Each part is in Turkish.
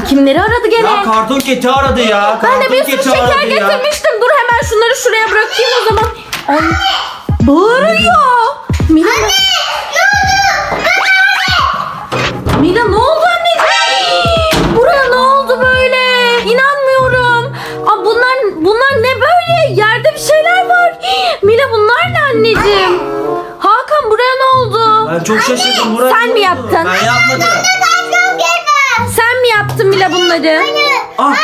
Bu kimleri aradı gene? Ya karton keti aradı ya. ben de bir sürü keti şeker aradı ya. getirmiştim. Dur hemen şunları şuraya bırakayım o zaman. Ay, bağırıyor. Mila. Mila ne oldu anneciğim? Buraya ne oldu böyle? İnanmıyorum. Aa, bunlar bunlar ne böyle? Yerde bir şeyler var. Mila bunlar ne anneciğim? Hakan buraya ne oldu? Ben çok şaşırdım. Buraya Sen ne mi oldu? yaptın? Ben yapmadım. Sen mi yaptın Mila bunları? Ah.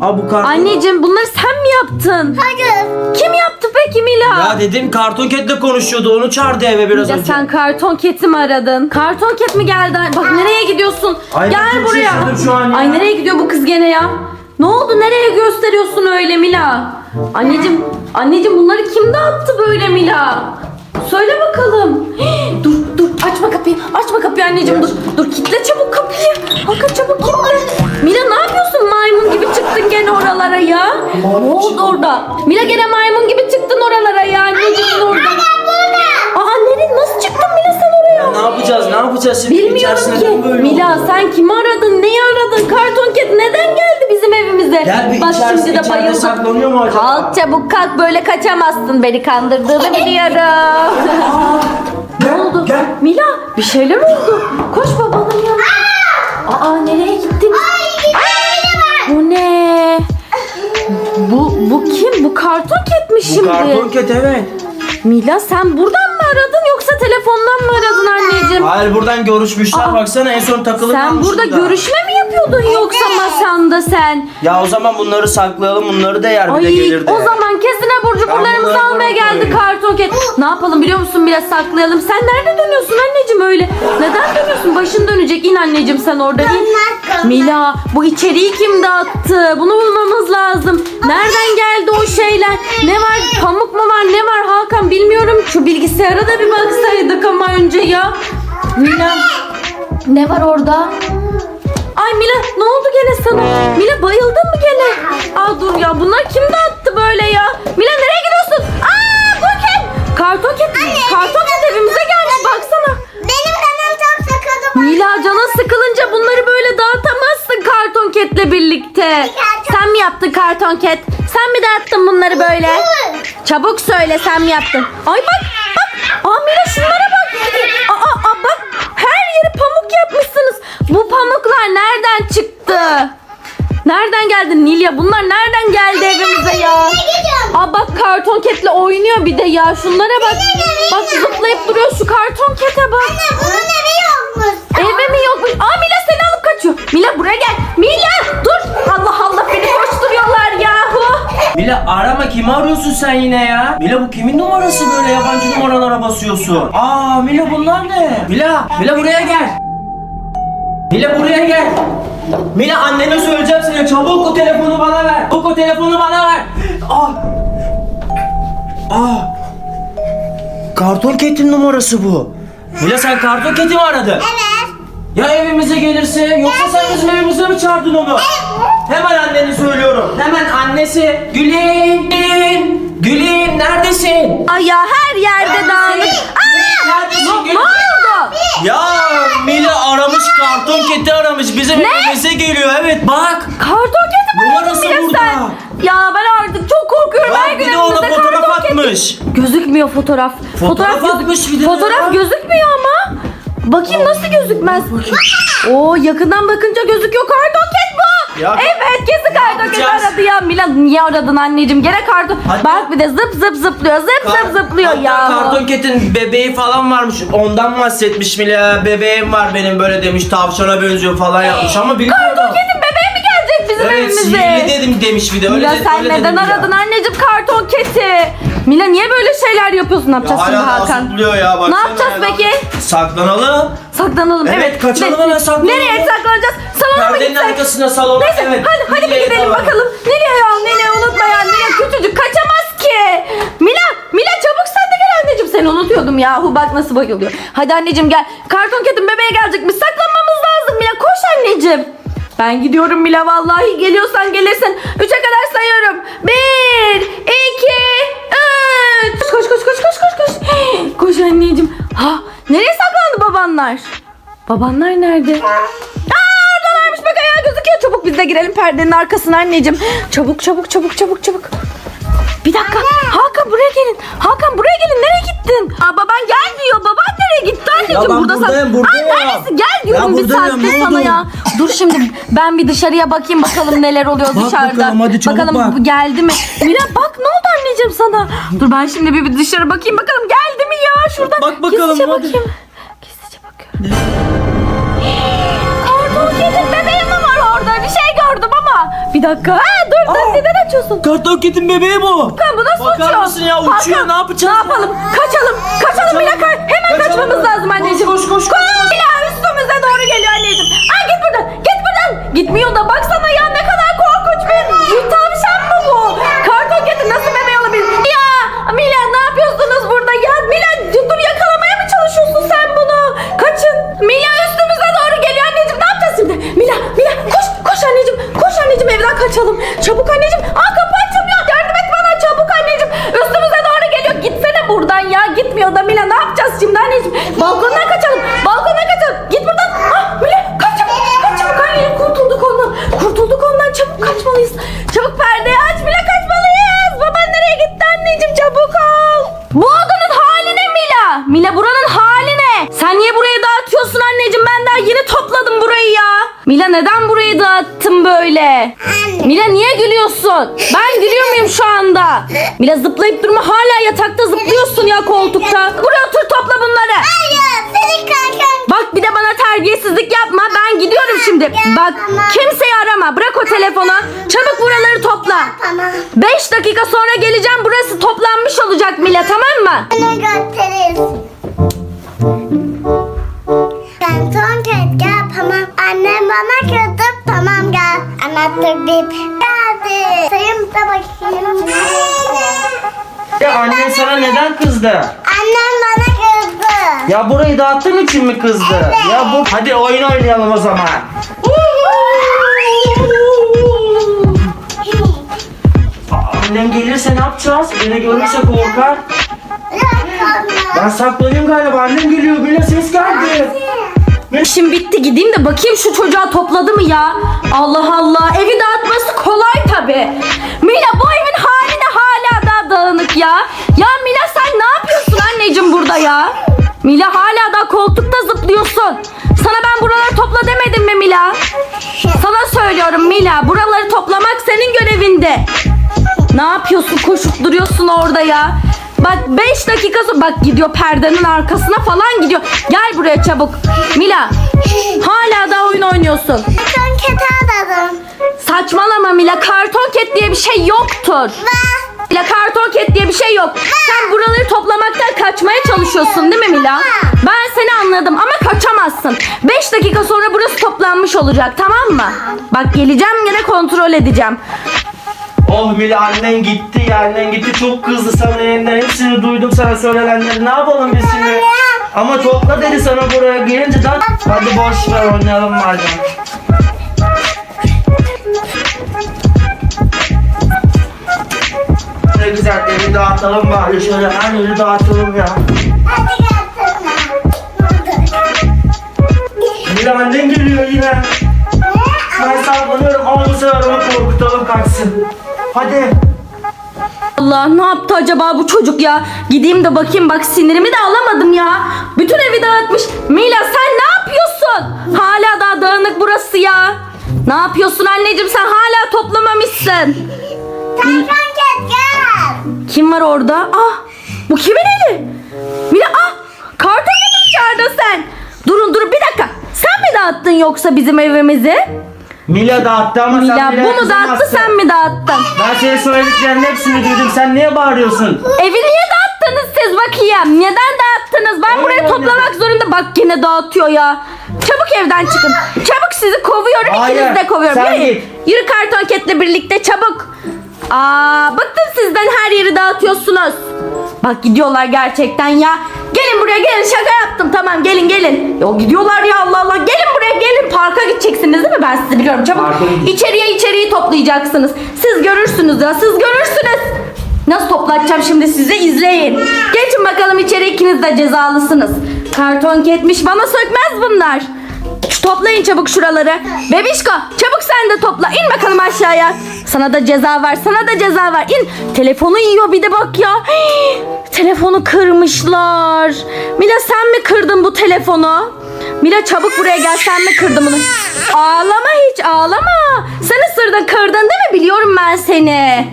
Aa bu karton. Anneciğim bunları sen mi yaptın? Hayır. Kim yaptı peki Mila? Ya dedim karton ketle konuşuyordu. Onu çağırdı eve biraz Ya önce. sen karton keti mi aradın? Karton ket mi geldi? Bak nereye gidiyorsun? Ay, Gel buraya. şaşırdım şu an ya. Ay nereye gidiyor bu kız gene ya? Ne oldu? Nereye gösteriyorsun öyle Mila? Anneciğim, anneciğim bunları kim dağıttı böyle Mila? Söyle açma kapıyı. Anneciğim dur. Dur kitle çabuk kapıyı. Hakan çabuk kitle. Mila ne yapıyorsun? Maymun gibi çıktın gene oralara ya. Ne oldu orada? Mila gene maymun gibi çıktın oralara ya anneciğim orada. Aa nereye nasıl çıktın Mila sen oraya? Ne yapacağız? Ne yapacağız şimdi? Bilmiyorum İçerisinde ki. neden böyle Mila oldu? sen kimi aradın? Neyi aradın? Karton ket neden geldi bizim evimize? Gel bir Bak içerisi- şimdi de içeride bayıldım. saklanıyor mu acaba? Kalk çabuk kalk böyle kaçamazsın beni kandırdığını biliyorum. Bir şeyler oldu. Koş babanın yanına. Aa nereye gittin? Bu ne? Bu bu kim? Bu karton ket mi Bu şimdi? karton ket evet. Mila sen buradan mı aradın yoksa telefondan mı aradın anneciğim? Hayır buradan görüşmüşler. Aa. Baksana en son takılı Sen burada görüşme mi yapıyordun yoksa masanda sen? Ya o zaman bunları saklayalım. Bunları da yer bir de Ay gelirdi. o zaman kesine burcu Ben buralarımızı bunları almaya geldi karton ket. Ne yapalım biliyor musun biraz saklayalım. Sen nerede dönüyorsun anneciğim öyle? Neden dönüyorsun? Başın dönecek. İn anneciğim sen orada. Dönmez, Mila bu içeriği kim dağıttı? Bunu bulmamız lazım. Nereden geldi o şeyler? Ne var? Pamuk mu var? Ne var Hakan bilmiyorum. Şu bilgisayara da bir baksaydık ama önce ya. Mila ne var orada? Ay Mila ne oldu gene sana? Mila bayıldın mı gene? Aa dur ya bunlar kim dağıttı böyle ya? Mila nereye gidiyorsun? Aa bu kim? Karton ket, karton ket evimize dağıtamazsın karton ketle birlikte. Sen mi yaptın karton ket? Sen mi dağıttın bunları böyle? Çabuk söyle sen mi yaptın? Ay bak bak. Aa Mila şunlara bak. Aa, aa bak her yeri pamuk yapmışsınız. Bu pamuklar nereden çıktı? Nereden geldi Nilya? Bunlar nereden geldi evimize ya? Aa bak karton ketle oynuyor bir de ya. Şunlara bak. Bak zıplayıp duruyor şu karton kete bak. Anne bunun evi yokmuş. Eve arama kimi arıyorsun sen yine ya? Mila bu kimin numarası böyle yabancı numaralara basıyorsun? Aa Mila bunlar ne? Mila, Mila buraya gel. Mila buraya gel. Mila annene söyleyeceğim sana çabuk o telefonu bana ver. Çabuk o telefonu bana ver. Aa. Aa. Karton ketin numarası bu. Mila sen karton keti mi aradın? Evet. Ya evimize gelirse yoksa sen bizim evimize mi çağırdın onu? Hemen anneni söylüyorum. Hemen annesi. Gülün. Gülün. Gülün neredesin? Ay ya her yerde dağınık. Aa! Neredesin? Ne oldu? Ya Mila aramış karton keti aramış. Bizim evimize geliyor evet bak. Karton keti mi aradın Numarası Mila burada. sen? Ya ben artık çok korkuyorum. her Bak gün bir de ona fotoğraf karton atmış. Gözükmüyor fotoğraf. Fotoğraf atmış bir de Fotoğraf gözükmüyor ama. Bakayım nasıl gözükmez. Oo yakından bakınca gözüküyor. Karton ket bu. Ya- evet kesin karton ket yapacağız? aradı ya. Milan niye aradın anneciğim? Gene karton. Hadi. Bak bir de zıp zıp zıplıyor. Zıp zıp zıplıyor Hatta ya. karton ketin bebeği falan varmış. Ondan bahsetmiş Mila. Bebeğim var benim böyle demiş. Tavşana benziyor falan yapmış ama bilmiyorum. Karton ketin bebeği mi gelecek bizim Evet evimize? sihirli dedim demiş bir de. Öyle Mila de- sen öyle neden dedim aradın anneciğim karton keti? Mila niye böyle şeyler yapıyorsun? Ne yapacağız şimdi Hakan? ya baksana. Ne yapacağız ya. peki? Saklanalım. Saklanalım. Evet, Evet. kaçalım hemen saklanalım. Nereye saklanacağız? Salona mı Perdenin gitsek? arkasına salona. Neyse evet. hadi hadi bir gidelim kalalım? bakalım. Nereye ya? Nereye unutma ya? Nereye küçücük kaçamaz ki. Mila, Mila çabuk sen de gel anneciğim. Seni unutuyordum yahu bak nasıl bayılıyor. Hadi anneciğim gel. Karton ketin bebeğe gelecek. Biz saklanmamız lazım Mila. Koş anneciğim. Ben gidiyorum Mila vallahi geliyorsan gelirsin. Üçe kadar sayıyorum. Bir, iki, üç. Koş koş koş koş koş koş. Koş anneciğim. Ha, nereye saklandı babanlar? Babanlar nerede? Aa oradalarmış bak çabuk biz de girelim perdenin arkasına anneciğim. Çabuk çabuk çabuk çabuk çabuk. Bir dakika. Hakan buraya gelin. Hakan buraya gelin. Nereye gittin? Aa, baban gel diyor. Baban nereye gitti anneciğim? Ya ben Burada buradayım, buradayım. Aa, neredesin? Gel diyorum Ya bir buradayım, saattir ne sana oldu? ya. Dur şimdi ben bir dışarıya bakayım bakalım neler oluyor Bak dışarıda. bakalım, hadi çabuk bak. bu geldi mi? Mira bak ne oldu anneciğim sana? Dur ben şimdi bir, bir dışarı bakayım bakalım geldi mi ya? Şuradan Bak bakalım, gizlice hadi. bakayım. Gizlice bakıyorum. Karton kedim bebeğim mi var orada? Bir şey gördüm ama. Bir dakika. Ha, dur dur Aa. neden açıyorsun? Karton ketin bebeği bu. Hakan bu nasıl Bakar uçuyor? mısın ya? Uçuyor, Hakan, ne yapacağız Ne ya? yapalım? Kaçalım. Kaçalım Mila kaç. Hemen Kaçalım. kaçmamız lazım anneciğim. Koş, koş, koş, koş. Mila üstümüze doğru geliyor anneciğim. Ay git buradan. Git buradan. Gitmiyor da baksana ya gülüyorsun? Ben gülüyor muyum şu anda? Mila zıplayıp durma hala yatakta zıplıyorsun ya koltukta. Buraya otur topla bunları. Hayır seni kankan. Bak bir de bana terbiyesizlik yapma. Ben gidiyorum şimdi. Bak kimseyi arama. Bırak o telefonu. Çabuk buraları topla. Tamam. 5 dakika sonra geleceğim. Burası toplanmış olacak Mila tamam mı? Bana gösterirsin. Kanton ket gel tamam. Annem bana kızdı tamam gel. Anahtar bip. Geldi. Sayım da bakayım. Ya annen sana neden kızdı? Annem bana kızdı. Ya burayı dağıttığın için mi kızdı? Evet. Ya bu hadi oyun oynayalım o zaman. Annem gelirse ne yapacağız? Beni görürse korkar. Ben saklanayım galiba. Annem geliyor. Bile ses geldi. İşim bitti gideyim de bakayım şu çocuğa topladı mı ya? Allah Allah evi dağıtması kolay tabi. Mila bu evin hali ne hala daha dağınık ya. Ya Mila sen ne yapıyorsun anneciğim burada ya? Mila hala da koltukta zıplıyorsun. Sana ben buraları topla demedim mi Mila? Sana söylüyorum Mila buraları toplamak senin görevinde. Ne yapıyorsun koşup duruyorsun orada ya? Bak 5 dakika sonra bak gidiyor perdenin arkasına falan gidiyor. Gel buraya çabuk. Mila hala da oyun oynuyorsun. Kanton ket aradım. Saçmalama Mila karton ket diye bir şey yoktur. Mila karton ket diye bir şey yok. Sen buraları toplamaktan kaçmaya çalışıyorsun değil mi Mila? Ben seni anladım ama kaçamazsın. 5 dakika sonra burası toplanmış olacak tamam mı? Bak geleceğim yine kontrol edeceğim. Oh Mila annen gitti ya gitti. Çok kızdı sana yeniden hepsini duydum sana söylenenleri. Ne yapalım biz şimdi? Ama topla dedi sana buraya gelince de. Hadi boş ver oynayalım madem. Ne güzel evi dağıtalım bari. Şöyle her yeri dağıtalım ya. Mila annen geliyor yine. Ben saklanıyorum ama bu sefer onu korkutalım kaçsın hadi Allah ne yaptı acaba bu çocuk ya? Gideyim de bakayım bak sinirimi de alamadım ya. Bütün evi dağıtmış. Mila sen ne yapıyorsun? Hala daha dağınık burası ya. Ne yapıyorsun anneciğim sen hala toplamamışsın. Ket gel. Kim var orada? Ah bu kimin eli? Mila ah karton getir çağırdın sen. Durun durun bir dakika. Sen mi dağıttın yoksa bizim evimizi? Mila dağıttı ama Mila sen bu Mila'ya mu dağıttı sen mi dağıttın? Ben senin söylediklerinin hepsini duydum. Sen niye bağırıyorsun? Evi niye dağıttınız siz bakayım? Neden dağıttınız? Ben Oyun burayı oynadık. toplamak zorunda. Bak yine dağıtıyor ya. Çabuk evden çıkın. Çabuk sizi kovuyorum. Hayır, ikinizi de kovuyorum. sen Yürü. git. Yürü karton ketle birlikte çabuk. Aa, bıktım sizden her yeri dağıtıyorsunuz. Bak gidiyorlar gerçekten ya. Gelin buraya gelin şaka yaptım tamam gelin gelin. Ya gidiyorlar ya Allah Allah gelin buraya gelin parka gideceksiniz değil mi ben sizi biliyorum çabuk. Parka gideceğiz. İçeriye içeriği toplayacaksınız. Siz görürsünüz ya siz görürsünüz. Nasıl toplatacağım şimdi size izleyin. Geçin bakalım içeri ikiniz de cezalısınız. Karton ketmiş bana sökmez bunlar. Toplayın çabuk şuraları. Bebişko çabuk sen de topla. İn bakalım aşağıya. Sana da ceza var. Sana da ceza var. İn. Telefonu yiyor bir de bak ya. Hii, telefonu kırmışlar. Mila sen mi kırdın bu telefonu? Mila çabuk buraya gel. Sen mi kırdın bunu? Ağlama hiç ağlama. Sen ısırdın kırdın değil mi? Biliyorum ben seni.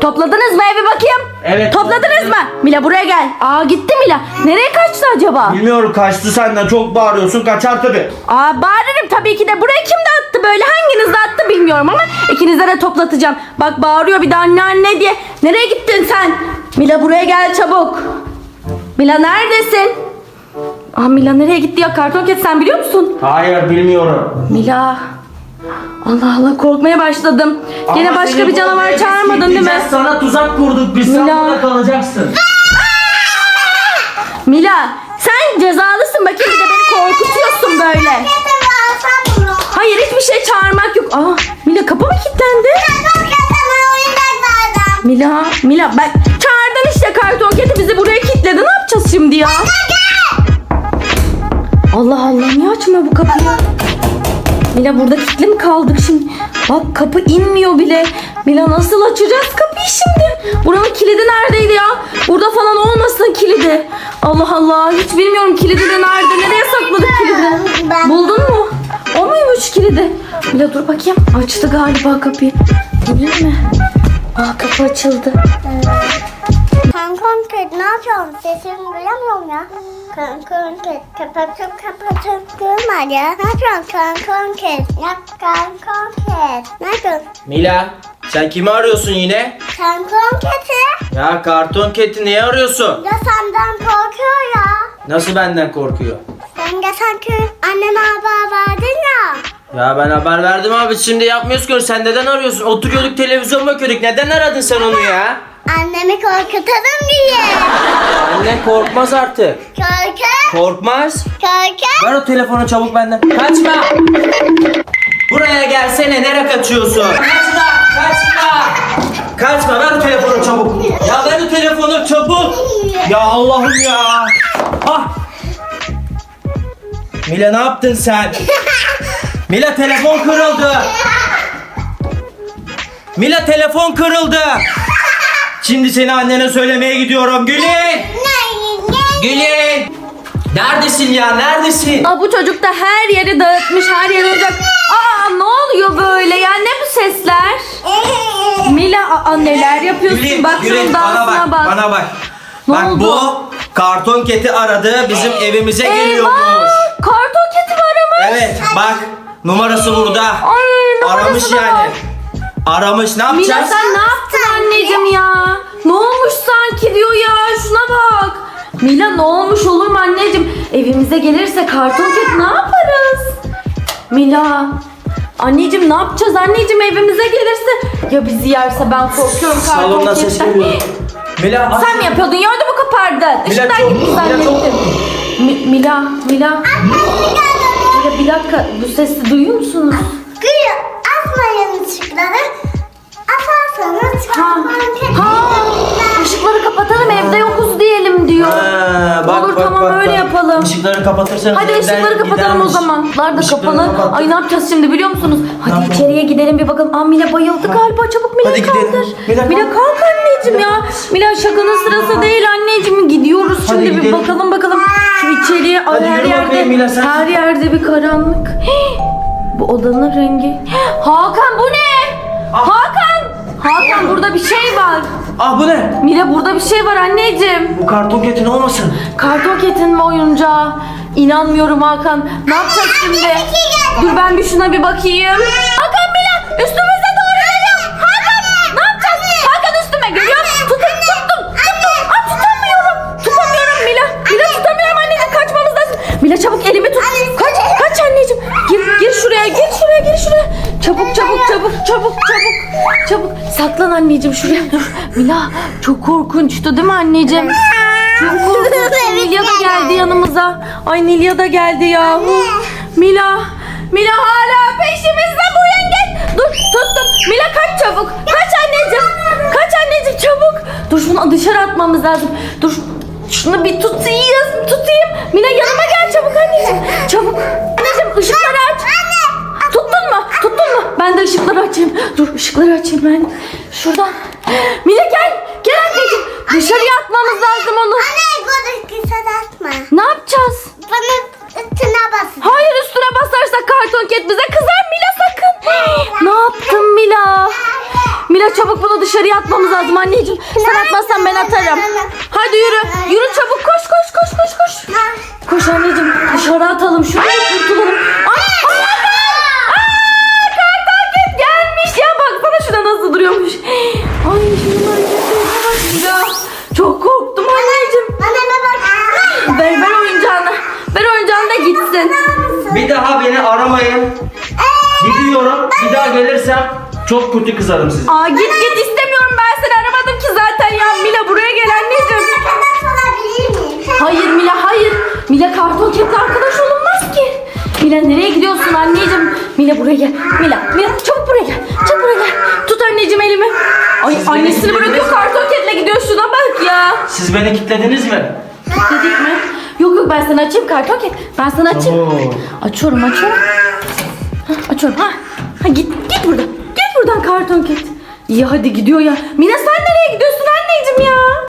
Topladınız mı evi bakayım? Evet, Topladınız mı? Mila buraya gel. Aa gitti Mila. Nereye kaçtı acaba? Bilmiyorum kaçtı senden çok bağırıyorsun kaçar tabi. Aa bağırırım tabii ki de. Buraya kim dağıttı böyle? Hanginiz dağıttı bilmiyorum ama ikinize de toplatacağım. Bak bağırıyor bir de anne anne diye. Nereye gittin sen? Mila buraya gel çabuk. Mila neredesin? Aa Mila nereye gitti ya? Karton ket sen biliyor musun? Hayır bilmiyorum. Mila. Allah Allah korkmaya başladım. Gene Ama başka seni bir canavar çağırmadın değil mi? kilitleyeceğiz, Sana tuzak kurduk biz sen Mila. burada kalacaksın. Mila sen cezalısın bakayım bir de beni korkutuyorsun böyle. Hayır hiçbir şey çağırmak yok. Aa Mila kapı mı kilitlendi? Mila, Mila bak çağırdın işte karton keti bizi buraya kilitledi. Ne yapacağız şimdi ya? Allah Allah niye açmıyor bu kapıyı? Mila burada kilitli mi kaldık şimdi? Bak kapı inmiyor bile. Mila nasıl açacağız kapıyı şimdi? Buranın kilidi neredeydi ya? Burada falan olmasın kilidi. Allah Allah hiç bilmiyorum kilidi de nerede? Nereye sakladık kilidi? Buldun mu? O muymuş kilidi? Mila dur bakayım. Açtı galiba kapıyı. Değil mi? Aa kapı açıldı. Kedi ne yapıyorsun? Sesimi duyamıyorum ya. Kankon kedi kapatıp kapatıp durma ya. Ne yapıyorsun kankon kedi? Ya kankon kedi. Ne yapıyorsun? Mila sen kimi arıyorsun yine? Kankon kedi. Ya karton keti niye arıyorsun? Ya senden korkuyor ya. Nasıl benden korkuyor? Sen geçen gün anneme haber verdin ya. Ya ben haber verdim abi şimdi yapmıyoruz ki sen neden arıyorsun? Oturuyorduk televizyon bakıyorduk neden aradın sen onu ya? Annemi korkutalım diye. Anne korkmaz artık. Korku. Korkmaz. Korku. Ver o telefonu çabuk benden. Kaçma. Buraya gelsene nereye kaçıyorsun? Kaçma kaçma. Kaçma ver o telefonu çabuk. Ya ver o telefonu çabuk. Ya Allah'ım ya. Ah. Mila ne yaptın sen? Mila telefon kırıldı. Mila telefon kırıldı. Şimdi seni annene söylemeye gidiyorum. Gülün. Gülün. Neredesin ya? Neredesin? Aa, bu çocuk da her yeri dağıtmış, her yeri olacak. Aa ne oluyor böyle ya? Ne bu sesler? Mila aa, neler yapıyorsun? Gülün, bak şunun Gülün bana dansına bak, bak. bana bak. Ne bak oldu? bu karton keti aradı, bizim evimize geliyormuş. Eyvah! Karton keti mi aramış? Evet, bak numarası burada. Ay numarası Aramış da var. yani. Aramış, ne Mila yapacağız? sen ne yaptın anneciğim ya? Ne olmuş sanki diyor ya şuna bak. Mila ne olmuş olur mu anneciğim? Evimize gelirse karton ket ne yaparız? Mila. Anneciğim ne yapacağız anneciğim evimize gelirse? Ya bizi yerse ben korkuyorum karton Salondan ses ketten. geliyor. Mila, aç- Sen mi yapıyordun? Ya ödümü kapardın. Mila Işıktan çok- gitti Mila zannettim. çok- Mi- Mila, Mila. Mila bir dakika bu sesi duyuyor musunuz? Diyor. Ha, bak, Olur bak, tamam bak, öyle bak. yapalım. Işıkları kapatırsanız Hadi evden ışıkları kapatalım o gidermiş. zaman. Işıklar da Işıkları kapalı. kapat. Ay ne yapacağız şimdi biliyor musunuz? Hadi yapalım? içeriye gidelim bir bakalım. Aa Mila bayıldı galiba. Çabuk Mila Hadi gidelim. kaldır. Mila, Mila kalk. kalk anneciğim ya. Mila şakanın sırası değil anneciğim. Gidiyoruz Hadi şimdi bir gidelim. bakalım bakalım. Şu içeriye ay, Hadi her yürü yerde bakayım Mila, sen. her yerde bir karanlık. Hii, Bu odanın rengi. Hakan bu ne? Ah. Hakan! Hakan burada bir şey var. Ah bu ne? Mila burada bir şey var anneciğim. Bu karton ketin olmasın? Karton ketin mi oyuncağı? İnanmıyorum Hakan. Ne yapacağız şimdi? Dur ben bir şuna bir bakayım. Hakan Mila üstümüze anneciğim şuraya. Mila çok korkunçtu değil mi anneciğim? Çok korkunç. Nilya da geldi yanımıza. Ay Nilya da geldi yahu. Mila. Mila hala peşimizde bu yengeç. Dur tuttum. Mila kaç çabuk. Kaç anneciğim. Kaç anneciğim çabuk. Dur şunu dışarı atmamız lazım. Dur. Şunu bir tutayım, tutayım. Mila yanıma gel çabuk anneciğim. Çabuk. Anneciğim ışıkları aç. Tuttun mu? Tuttun mu? Ben de ışıkları açayım. Dur ışıkları açayım ben. Şuradan. Mila gel. Gel anneciğim. Dışarıya atmamız lazım onu. Anne bunu kısa atma. Ne yapacağız? Bana üstüne basın. Hayır üstüne basarsak karton ket bize kızar Mila sakın. ne yaptın Mila? Mila çabuk bunu dışarıya atmamız lazım anneciğim. Sen atmazsan ben atarım. Hadi yürü. Yürü çabuk koş koş koş koş koş. Koş anneciğim dışarı atalım şunu kurtulalım. Aramayın. Gidiyorum. Bir daha gelirsem çok kötü kızarım size. Aa git git istemiyorum ben seni aramadım ki zaten ya. Mila buraya gel anneciğim. Arkadaş olabilir miyim? Hayır Mila hayır. Mila karton ketle arkadaş olunmaz ki. Mila nereye gidiyorsun anneciğim? Mila buraya gel. Mila, Mila çabuk buraya gel. Çabuk buraya gel. Tut anneciğim elimi. Ay Siz annesini bırakıyor kilitlediniz mi? karton ketle gidiyor şuna bak ya. Siz beni kilitlediniz mi? Dedik mi? Yok yok ben sana açayım karton ket. Ben sana açayım. Oo. Açıyorum açıyorum. Hah, açıyorum ha. Ha git git buradan. Git buradan karton ket. İyi hadi gidiyor ya. Mila sen nereye gidiyorsun